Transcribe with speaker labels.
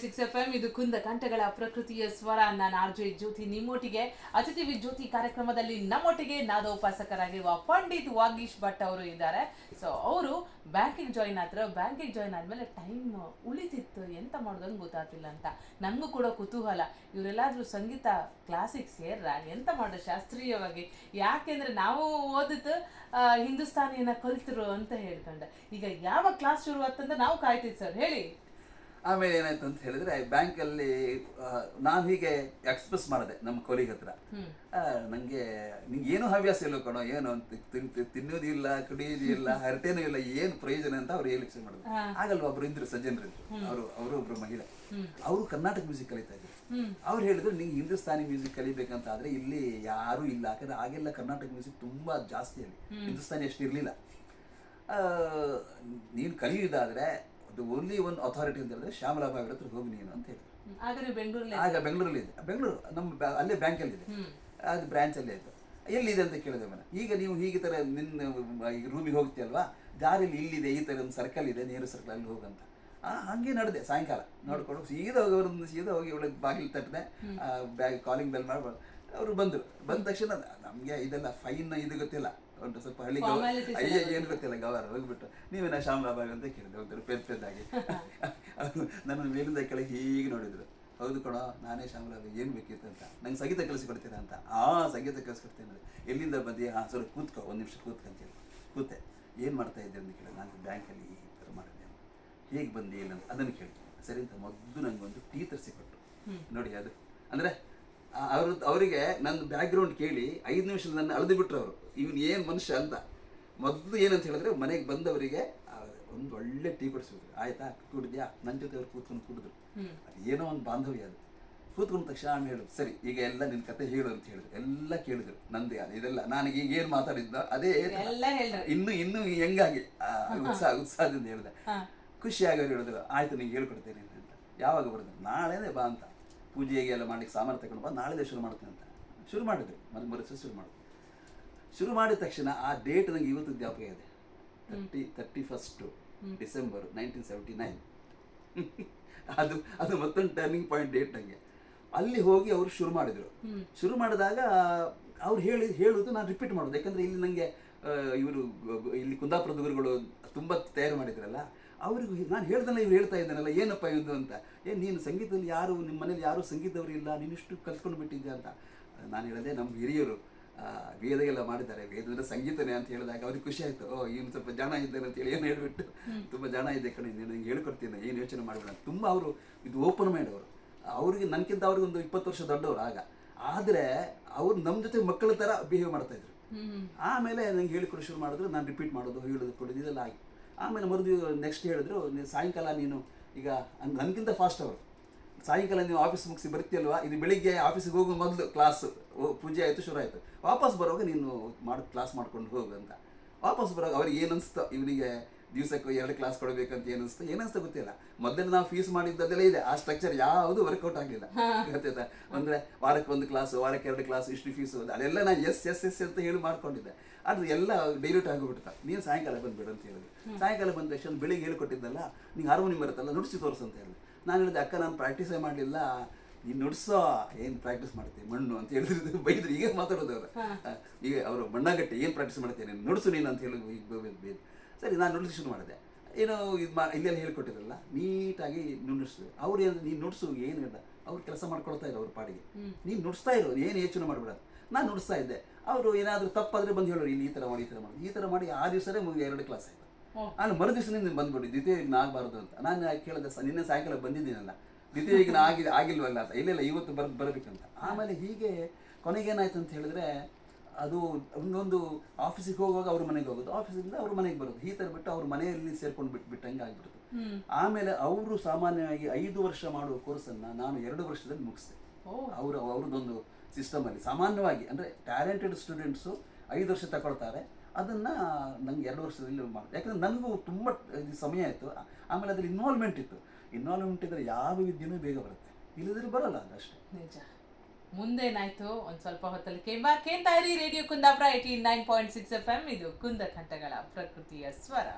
Speaker 1: Six F M ಇದು ಕುಂದ ಕಂಠಗಳ ಪ್ರಕೃತಿಯ ಸ್ವರ. ನಾನು ಆರ್ ಜ್ಯೋತಿ ನಿಮ್ಮೊಟ್ಟಿಗೆ. ಅತಿಥಿ ವಿಜ್ಯೋತಿ ಜ್ಯೋತಿ ಕಾರ್ಯಕ್ರಮದಲ್ಲಿ ನಮ್ಮೊಟ್ಟಿಗೆ ನಾದೋಪಾಸಕರಾಗಿರುವ ಪಂಡಿತ್ ವಾಗೀಶ್ ಭಟ್ ಅವರು ಇದ್ದಾರೆ. ಸೊ ಅವರು ಬ್ಯಾಂಕಿಗೆ ಜಾಯಿನ್ ಆದ್ರ, ಬ್ಯಾಂಕಿಗೆ ಜಾಯಿನ್ ಆದ್ಮೇಲೆ ಟೈಮ್ ಉಳಿತಿತ್ತು. ಎಂತ ಮಾಡೋದಂಗ ಗೊತ್ತಾಗ್ತಿಲ್ಲ ಅಂತ. ನನಗೂ ಕೂಡ ಕುತೂಹಲ. ಇವರೆಲ್ಲಾದ್ರೂ ಸಂಗೀತ ಕ್ಲಾಸಿಗೆ ಸೇರ್ರ? ಎಂತ ಮಾಡೋದು ಶಾಸ್ತ್ರೀಯವಾಗಿ? ಯಾಕೆಂದ್ರೆ ನಾವು ಓದಿದ್ದು ಹಿಂದೂಸ್ತಾನಿಯನ್ನ ಕಲ್ತರು ಅಂತ ಹೇಳ್ಕೊಂಡೆ. ಈಗ ಯಾವ ಕ್ಲಾಸ್ ಶುರು ಅಂತ ನಾವು ಕಾಯ್ತಿದ್ ಸರ್. ಹೇಳಿ.
Speaker 2: ಆಮೇಲೆ ಏನಾಯ್ತು ಅಂತ ಹೇಳಿದ್ರೆ ಬ್ಯಾಂಕಲ್ಲಿ ನಾನು ಹೀಗೆ ಎಕ್ಸ್ಪ್ರೆಸ್ ಮಾಡಿದೆ ನಮ್ಮ ಕೊಲಿಗ್ ಹತ್ರ. ಆ, ನಂಗೆ ನಿಂಗೆ ಏನು ಹವ್ಯಾಸ ಇಲ್ಲ ಕಣೋ ಏನು ಅಂತ ತಿನ್- ತಿನ್- ತಿನ್ನೋದು ಇಲ್ಲ ಕುಡಿಯೋದು ಇಲ್ಲ ಹರಟೇನೂ ಇಲ್ಲ ಏನು ಪ್ರಯೋಜನ ಅಂತ ಅವ್ರು ಹೇಳಿಕೆ ಮಾಡಿದ್ರು. ಆಗಲ್ವಾ ಒಬ್ರು ಇದ್ರು ಸಜ್ಜನರು ಅವರು ಅವರು ಒಬ್ರು ಮಹಿಳೆ. ಅವರು ಕರ್ನಾಟಕ ಮ್ಯೂಸಿಕ್ ಕಲಿತಾ ಇದ್ರು. ಅವ್ರು ಹೇಳಿದ್ರು ನಿಂಗೆ ಹಿಂದೂಸ್ತಾನಿ ಮ್ಯೂಸಿಕ್ ಕಲಿಬೇಕಂತ ಆದ್ರೆ ಇಲ್ಲಿ ಯಾರು ಇಲ್ಲ. ಯಾಕಂದ್ರೆ ಆಗೆಲ್ಲ ಕರ್ನಾಟಕ ಮ್ಯೂಸಿಕ್ ತುಂಬಾ ಜಾಸ್ತಿ ಅಲ್ಲಿ. ಹಿಂದೂಸ್ತಾನಿ ಅಷ್ಟು ಇರಲಿಲ್ಲ. ನೀನು ಕಲಿಯುವುದಾದ್ರೆ ಅದು ಓನ್ಲಿ ಒನ್ ಅಥಾರಿಟಿ ಅಂತ ಹೇಳಿದ್ರೆ ಶ್ಯಾಮಲಾಬಾಯಿ ಅವ್ರ ಹತ್ರ ಹೋಗಿ ನೀನು ಅಂತ
Speaker 1: ಹೇಳಿ ಆಗ ನೀವು ಬೆಂಗಳೂರಲ್ಲಿ
Speaker 2: ಆಗ ಬೆಂಗಳೂರಲ್ಲಿ ಇದೆ ಬೆಂಗಳೂರು ನಮ್ಮ ಅಲ್ಲೇ ಅಲ್ಲೇ ಬ್ಯಾಂಕಲ್ಲಿ ಇದೆ ಅದು ಬ್ರಾಂಚಲ್ಲೇ ಇತ್ತು ಎಲ್ಲಿದೆ ಅಂತ ಕೇಳಿದೆ ಮೇಡಮ್ ಈಗ ನೀವು ಹೀಗೆ ತರ ನಿನ್ನ ಈಗ ರೂಮಿಗೆ ಹೋಗ್ತೀಯಲ್ವಾ ದಾರಿಲಿ ಇಲ್ಲಿದೆ ಈ ತರ ಒಂದು ಸರ್ಕಲ್ ಇದೆ ನೇರು ಸರ್ಕಲ್ ಅಲ್ಲಿ ಹೋಗಂತ ಆ ಹಂಗೆ ನಡೆದೆ ಸಾಯಂಕಾಲ. ನೋಡ್ಕೊಂಡು ಸೀದಾ ಹೋಗಿ ಅವ್ರನ್ನ ಸೀದಾ ಹೋಗಿ ಒಳಗೆ ಬಾಗಿಲು ತಟ್ಟದೆ. ಬ್ಯಾಗ್ ಕಾಲಿಂಗ್ ಬೆಲ್ ಮಾಡ್ಬಾರ್ದು ಅವರು ಬಂದರು. ಬಂದ ತಕ್ಷಣ ನಮಗೆ ಇದೆಲ್ಲ ಫೈನ್ ಇದು ಗೊತ್ತಿಲ್ಲ. ಒಂದು ಸ್ವಲ್ಪ ಹಳ್ಳಿ ಅಯ್ಯ ಏನು ಗೊತ್ತಿಲ್ಲ ಗವರ್ ಹೋಗ್ಬಿಟ್ಟು. ನೀವೇನ ಶ್ಯಾಮಲಾಬಾಗ್ ಅಂತ ಕೇಳಿದೆ ಒಂಥರ ಪೆದ್ ಪೆದ್ದಾಗಿ ಅವರು ನನ್ನ ಮೇಲಿಂದ ಕೆಳಗೆ ಹೀಗೆ ನೋಡಿದ್ರು. ಹೌದು ಕೊಡ ನಾನೇ ಶ್ಯಾಮಲಾಬಾಗ್ ಏನು ಬೇಕಿತ್ತು ಅಂತ. ನಂಗೆ ಸಂಗೀತ ಕಲಿಸಿಕೊಡ್ತೀರಾ ಅಂತ. ಆ ಸಂಗೀತ ಕಲಿಸ್ಕೊಡ್ತೀನಿ ಅಂದ್ರೆ ಎಲ್ಲಿಂದ ಬಂದಿ? ಹಾಂ ಸರಿ ಕೂತ್ಕೋ ಒಂದು ನಿಮಿಷ ಕೂತ್ಕೊಂತ ಹೇಳಿ. ಕೂತೆ. ಏನು ಮಾಡ್ತಾ ಇದ್ದೆ ಅಂತ ಕೇಳಿ ನಾನು ಬ್ಯಾಂಕಲ್ಲಿ ಈ ಥರ ಮಾಡಿದ್ದೆ ಹೇಗೆ ಬಂದಿ ಏನಂತ ಅದನ್ನು ಕೇಳಿ ಸರಿ ಅಂತ ಮೊದಲು ನನಗೊಂದು ಒಂದು ಟೀ ತರಿಸಿಕೊಟ್ಟು ನೋಡಿ ಅದು. ಅಂದರೆ ಅವರು ಅವರಿಗೆ ನನ್ನ ಬ್ಯಾಕ್ಗ್ರೌಂಡ್ ಕೇಳಿ ಐದು ನಿಮಿಷದಲ್ಲಿ ನನ್ನ ಅಳೆದು ಬಿಟ್ರು ಅವರು ಇವನು ಏನು ಮನುಷ್ಯ ಅಂತ. ಮೊದಲು ಏನಂತ ಹೇಳಿದ್ರೆ ಮನೆಗೆ ಬಂದವರಿಗೆ ಒಂದು ಒಳ್ಳೆ ಟೀ ಕೊಡಿಸ್ಬಿಟ್ರು ಆಯ್ತಾ? ಕುಡಿದ್ಯಾ? ನನ್ನ ಜೊತೆ ಅವ್ರು ಕೂತ್ಕೊಂಡು ಕುಡಿದ್ರು. ಅದು ಏನೋ ಒಂದು ಬಾಂಧವ್ಯ ಅದು. ಕೂತ್ಕೊಂಡ ತಕ್ಷಣ ಅವ್ನು ಹೇಳು ಸರಿ ಈಗ ಎಲ್ಲ ನಿನ್ನ ಕತೆ ಹೇಳು ಅಂತ ಹೇಳಿದ್ರು. ಎಲ್ಲ ಕೇಳಿದ್ರು. ನಂದು ಯಾರು ಇದೆಲ್ಲ ನನಗೆ ಈಗ ಏನು ಮಾತಾಡಿದ್ದ ಅದೇ ಇನ್ನು ಇನ್ನು ಹೆಂಗಾಗಿ ಉತ್ಸಾಹ ಉತ್ಸಾಹದಿಂದ ಹೇಳಿದೆ. ಖುಷಿಯಾಗಿ ಅವ್ರು ಹೇಳಿದ್ರು. ಆಯ್ತು ನಿಂಗೆ ಹೇಳ್ಕೊಡ್ತೇನೆ ಅಂತ. ಯಾವಾಗ ಬರೋದು? ನಾಳೆನೇ ಬಾ ಅಂತ. ಪೂಜೆಗೆ ಎಲ್ಲ ಮಾಡಲಿಕ್ಕೆ ಸಾಮಾನು ತಗೊಂಡು ಬಾ ನಾಳೆದೇ ಶುರು ಮಾಡ್ತೀನಿ ಅಂತ. ಶುರು ಮಾಡಿದ್ರು. ಮರು ಮರುಸ ಶುರು ಮಾಡಿದ್ರು. ಶುರು ಮಾಡಿದ ತಕ್ಷಣ ಆ ಡೇಟ್ ನನಗೆ ಇವತ್ತು ಜ್ಞಾಪಕ ಇದೆ. Thirty thirty first December nineteen seventy nine ಅದು ಅದು ಮತ್ತೊಂದು ಟರ್ನಿಂಗ್ ಪಾಯಿಂಟ್ ಡೇಟ್ ನನಗೆ ಅಲ್ಲಿ ಹೋಗಿ ಅವರು ಶುರು ಮಾಡಿದರು. ಶುರು ಮಾಡಿದಾಗ ಅವ್ರು ಹೇಳಿ ಹೇಳೋದು ನಾನು ರಿಪೀಟ್ ಮಾಡೋದು. ಯಾಕಂದರೆ ಇಲ್ಲಿ ನನಗೆ ಇವರು ಇಲ್ಲಿ ಕುಂದಾಪುರದ ಗುರುಗಳು ತುಂಬ ತಯಾರು ಮಾಡಿದ್ರಲ್ಲ ಅವರಿಗೂ ನಾನು ಹೇಳ್ದಲ್ಲ ಇವ್ರು ಹೇಳ್ತಾ ಇದ್ದಾನಲ್ಲ ಏನಪ್ಪ ಇದು ಅಂತ? ಏನು ನೀನು ಸಂಗೀತದಲ್ಲಿ ಯಾರು ನಿಮ್ಮ ಮನೇಲಿ ಯಾರು ಸಂಗೀತವರು ಇಲ್ಲ ನೀನಿಷ್ಟು ಕಲ್ತ್ಕೊಂಡು ಬಿಟ್ಟಿದ್ದೆ ಅಂತ? ನಾನು ಹೇಳಿದೆ ನಮ್ಮ ಹಿರಿಯರು ವೇದ ಎಲ್ಲ ಮಾಡಿದ್ದಾರೆ. ವೇದ ಅಂದರೆ ಸಂಗೀತನೇ ಅಂತ ಹೇಳಿದಾಗ ಅವ್ರಿಗೆ ಖುಷಿ ಆಯ್ತು. ಓ ಇವನು ಸ್ವಲ್ಪ ಜಾಣ ಇದ್ದಾರೆ ಅಂತ ಹೇಳಿ ಏನು ಹೇಳಿಬಿಟ್ಟು? ತುಂಬ ಜಾಣ ಇದೆ ಕಣೆ ನಿನಗೆ ನಂಗೆ ಹೇಳ್ಕೊಡ್ತೀನಿ ಏನು ಯೋಚನೆ ಮಾಡಬೇಡ? ತುಂಬ ಅವರು ಇದು ಓಪನ್ ಮೈಂಡ್ ಅವರು. ಅವ್ರಿಗೆ ನನಗಿಂತ ಅವ್ರಿಗೆ ಒಂದು ಇಪ್ಪತ್ತು ವರ್ಷ ದೊಡ್ಡವರು ಆಗ. ಆದರೆ ಅವ್ರು ನಮ್ಮ ಜೊತೆ ಮಕ್ಕಳ ಥರ ಬಿಹೇವ್ ಮಾಡ್ತಾ ಇದ್ರು. ಆಮೇಲೆ ನಂಗೆ ಹೇಳಿಕೊಡು ಶುರು ಮಾಡಿದ್ರು ನಾನು ರಿಪೀಟ್ ಮಾಡೋದು ಹೇಳೋದು ಕೊಡೋದು ಇದೆಲ್ಲ ಆಗಿ ಆಮೇಲೆ ಮರುದಿ ನೆಕ್ಸ್ಟ್ ಹೇಳಿದ್ರು ಸಾಯಂಕಾಲ ನೀನು ಈಗ ನನಗಿಂತ ಫಾಸ್ಟ್ ಅವರು. ಸಾಯಂಕಾಲ ನೀವು ಆಫೀಸ್ ಮುಗಿಸಿ ಬರ್ತೀಯಲ್ವಾ? ಇದು ಬೆಳಿಗ್ಗೆ ಆಫೀಸಿಗೆ ಹೋಗೋ ಮೊದಲು ಕ್ಲಾಸ್ ಪೂಜೆ ಆಯಿತು ಶುರು ಆಯಿತು. ವಾಪಸ್ ಬರುವಾಗ ನೀನು ಮಾಡಿ ಕ್ಲಾಸ್ ಮಾಡ್ಕೊಂಡು ಹೋಗು ಅಂತ. ವಾಪಸ್ ಬರುವಾಗ ಅವ್ರಿಗೆ ಏನು ಅನಿಸ್ತು ಇವನಿಗೆ ದಿವಸಕ್ಕೆ ಎರಡು ಕ್ಲಾಸ್ ಕೊಡಬೇಕಂತ ಏನಿಸ್ತು ಏನಿಸ್ತು ಗೊತ್ತಿಲ್ಲ. ಮೊದಲು ನಾವು ಫೀಸ್ ಮಾಡಿದ್ದೆಲ್ಲ ಇದೆ ಆ ಸ್ಟ್ರಕ್ಚರ್ ಯಾವುದು ವರ್ಕೌಟ್ ಆಗಲಿಲ್ಲ ಗೊತ್ತಾಯ್ತಾ? ಅಂದರೆ ವಾರಕ್ಕೆ ಒಂದು ಕ್ಲಾಸ್ ವಾರಕ್ಕೆ ಎರಡು ಕ್ಲಾಸ್ ಇಷ್ಟು ಫೀಸು ಅದೆಲ್ಲ ನಾನು ಎಸ್ ಎಸ್ ಎಸ್ ಅಂತ ಹೇಳಿ ಮಾಡ್ಕೊಂಡಿದ್ದೆ. ಅದು ಎಲ್ಲ ಡೈಲ್ಯೂಟ್ ಆಗಿಬಿಡ್ತಾ ನೀನು ಸಾಯಂಕಾಲ ಬಂದ್ಬಿಡು ಅಂತ ಹೇಳಿದ್ರು. ಸಾಯಂಕಾಲ ಬಂದ ತಕ್ಷಣ ಬೆಳಿಗ್ಗೆ ಹೇಳಿಕೊಟ್ಟಿದ್ದಲ್ಲ ನೀನು ಹಾರ್ಮೋನಿಯಂ ಬರುತ್ತಲ್ಲ ನುಡಿಸಿ ತೋರಿಸು ಅಂತ ಹೇಳಿದೆ ನಾನು ಹೇಳಿದೆ ಅಕ್ಕ ನಾನು ಪ್ರಾಕ್ಟೀಸೇ ಮಾಡಲಿಲ್ಲ. ನೀನು ನುಡ್ಸೋ ಏನು ಪ್ರಾಕ್ಟೀಸ್ ಮಾಡ್ತೀನಿ ಮಣ್ಣು? ಅಂತ ಹೇಳಿದ್ರು. ಬೈದ್ರು ಈಗ ಮಾತಾಡೋದು ಅವರು. ಈಗ ಅವರು ಮಣ್ಣಾಗಟ್ಟೆ ಏನು ಪ್ರಾಕ್ಟೀಸ್ ಮಾಡ್ತೀನಿ ನುಡ್ಸು ನೀನು ಅಂತ ಹೇಳಿ ಈಗ ಸರಿ ನಾನು ನುಡಿಸಿ ಶುರು ಮಾಡಿದೆ. ಏನೋ ಇದು ಮಾ ಇಲ್ಲೆಲ್ಲ ಹೇಳ್ಕೊಟ್ಟಿದ್ರಲ್ಲ ನೀಟಾಗಿ ನುಡಿಸಿದ್ರು ಅವ್ರು ಏನು ನೀನು ನುಡಿಸು ಏನು ಇಲ್ಲ. ಅವ್ರು ಕೆಲಸ ಮಾಡ್ಕೊಳ್ತಾ ಇರೋ ಅವ್ರ ಪಾಡಿಗೆ. ನೀನು ನುಡಿಸ್ತಾ ಇರೋ ಏನು ಯೋಚನೆ ಮಾಡಬೇಡ ನಾನು ನುಡಿಸ್ತಾ ಇದ್ದೆ. ಅವರು ಏನಾದರೂ ತಪ್ಪಾದರೆ ಬಂದು ಹೇಳೋರು ಇಲ್ಲಿ ಈ ಥರ ಮಾಡಿ ಈ ಥರ ಮಾಡಿ. ಈ ಥರ ಮಾಡಿ ಆ ದಿವಸನೇ ಮುಗಿ ಎರಡು ಕ್ಲಾಸ್ ಆಯಿತು. ನಾನು ಮರು ದಿವಸದಿಂದ ಬಂದ್ಬಿಡಿ ದ್ವಿತೀಯ ಈಗ ಆಗಬಾರ್ದು ಅಂತ. ನಾನು ಕೇಳಿದೆ ಸ ನಿನ್ನೆ ಸಾಯಂಕಾಲ ಬಂದಿದ್ದೀನಲ್ಲ. ದ್ವಿತೀಯ ಆಗಿ ಆಗಿಲ್ವಲ್ಲ ಅಂತ. ಇಲ್ಲ ಇವತ್ತು ಬರ್ ಬರಬೇಕಂತ. ಆಮೇಲೆ ಹೀಗೆ ಕೊನೆಗೇನಾಯ್ತು ಅಂತ ಹೇಳಿದ್ರೆ ಅದು ಒಂದೊಂದು ಆಫೀಸಿಗೆ ಹೋಗುವಾಗ ಅವ್ರ ಮನೆಗೆ ಹೋಗೋದು. ಆಫೀಸಿಂದ ಅವ್ರ ಮನೆಗೆ ಬರೋದು. ಈ ಥರ ಬಿಟ್ಟು ಅವ್ರ ಮನೆಯಲ್ಲಿ ಸೇರ್ಕೊಂಡು ಬಿಟ್ಟು ಬಿಟ್ಟಂಗೆ ಆಗ್ಬಿಡ್ತು. ಆಮೇಲೆ ಅವರು ಸಾಮಾನ್ಯವಾಗಿ ಐದು ವರ್ಷ ಮಾಡುವ ಕೋರ್ಸನ್ನು ನಾನು ಎರಡು ವರ್ಷದಲ್ಲಿ ಮುಗಿಸಿದೆ. ಅವರು ಅವ್ರದ್ದೊಂದು ಸಿಸ್ಟಮಲ್ಲಿ ಸಾಮಾನ್ಯವಾಗಿ ಅಂದರೆ ಟ್ಯಾಲೆಂಟೆಡ್ ಸ್ಟೂಡೆಂಟ್ಸು ಐದು ವರ್ಷ ತಗೊಳ್ತಾರೆ. ಅದನ್ನು ನಂಗೆ ಎರಡು ವರ್ಷದಲ್ಲಿ ಮಾಡಿದೆ ಯಾಕಂದ್ರೆ ನನಗೂ ತುಂಬ ಸಮಯ ಆಯಿತು. ಆಮೇಲೆ ಅದ್ರಲ್ಲಿ ಇನ್ವಾಲ್ವ್ಮೆಂಟ್ ಇತ್ತು. ಇನ್ವಾಲ್ವ್ಮೆಂಟ್ ಇದ್ದರೆ ಯಾವ ವಿದ್ಯೆನೂ ಬೇಗ ಬರುತ್ತೆ. ಇಲ್ಲದ್ರೆ ಬರಲ್ಲ ಅದಷ್ಟೇ ಅಷ್ಟೇ.
Speaker 1: ನಿಜ. ಮುಂದೇನಾಯ್ತು? ಒಂದ್ ಸ್ವಲ್ಪ ಹೊತ್ತಲ್ಲಿ ಕೇಂಬ ಕೇಂತಾ ಇರಿ radio Kundapura eighty nine point six F M ಇದು ಕುಂದ ಕಂಠಗಳ ಪ್ರಕೃತಿಯ ಸ್ವರ.